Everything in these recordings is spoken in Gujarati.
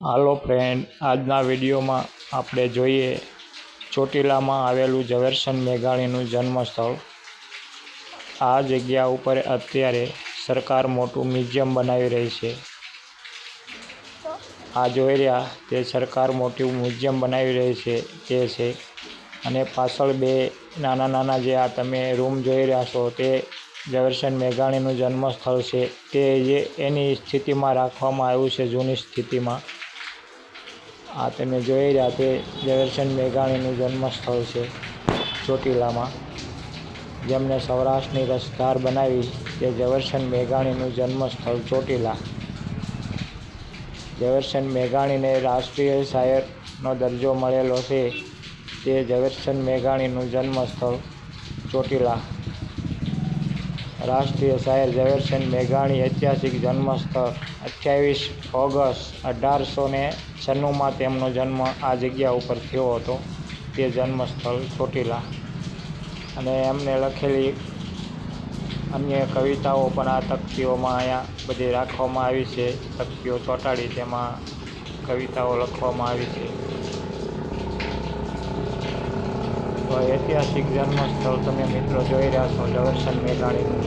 હાલો ફ્રેન્ડ આજના વિડીયોમાં આપણે જોઈએ ચોટીલામાં આવેલું ઝવેરચંદ મેઘાણીનું જન્મસ્થળ. આ જગ્યા ઉપર અત્યારે સરકાર મોટું મ્યુઝિયમ બનાવી રહી છે. આ જોઈ રહ્યા, તે સરકાર મોટું મ્યુઝિયમ બનાવી રહી છે, તે છે. અને પાછળ બે નાના નાના જે આ તમે રૂમ જોઈ રહ્યા છો, તે ઝવેરચંદ મેઘાણીનું જન્મસ્થળ છે. તે જે એની સ્થિતિમાં રાખવામાં આવ્યું છે, જૂની સ્થિતિમાં. આ તમે જોઈ રહ્યા તે ઝવેરચંદ મેઘાણીનું જન્મસ્થળ છે ચોટીલામાં. જેમણે સૌરાષ્ટ્રની રસધાર બનાવી તે ઝવેરચંદ મેઘાણીનું જન્મસ્થળ ચોટીલા. ઝવેરચંદ મેઘાણીને રાષ્ટ્રીય શાયરનો દરજ્જો મળેલો છે તે ઝવેરચંદ મેઘાણીનું જન્મસ્થળ ચોટીલા. રાષ્ટ્રીય શાયર ઝવેરચંદ મેઘાણી ઐતિહાસિક જન્મસ્થળ, અઠ્યાવીસ ઓગસ્ટ અઢારસો ને છન્નુંમાં તેમનો જન્મ આ જગ્યા ઉપર થયો હતો. તે જન્મસ્થળ ચોટીલા. અને એમને લખેલી અન્ય કવિતાઓ પણ આ તકતીઓમાં અહીંયા બધી રાખવામાં આવી છે. તકતીઓ ચોંટાડી તેમાં કવિતાઓ લખવામાં આવી છે તો ઐતિહાસિક જન્મસ્થળ તમે મિત્રો જોઈ રહ્યા છો ઝવેરચંદ મેઘાણીનું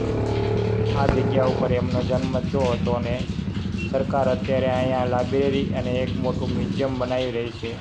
આ જગ્યા ઉપર એમનો જન્મ થયો હતો અને સરકાર અત્યારે અહીંયા લાઇબ્રેરી અને એક મોટું મ્યુઝિયમ બનાવી રહી છે.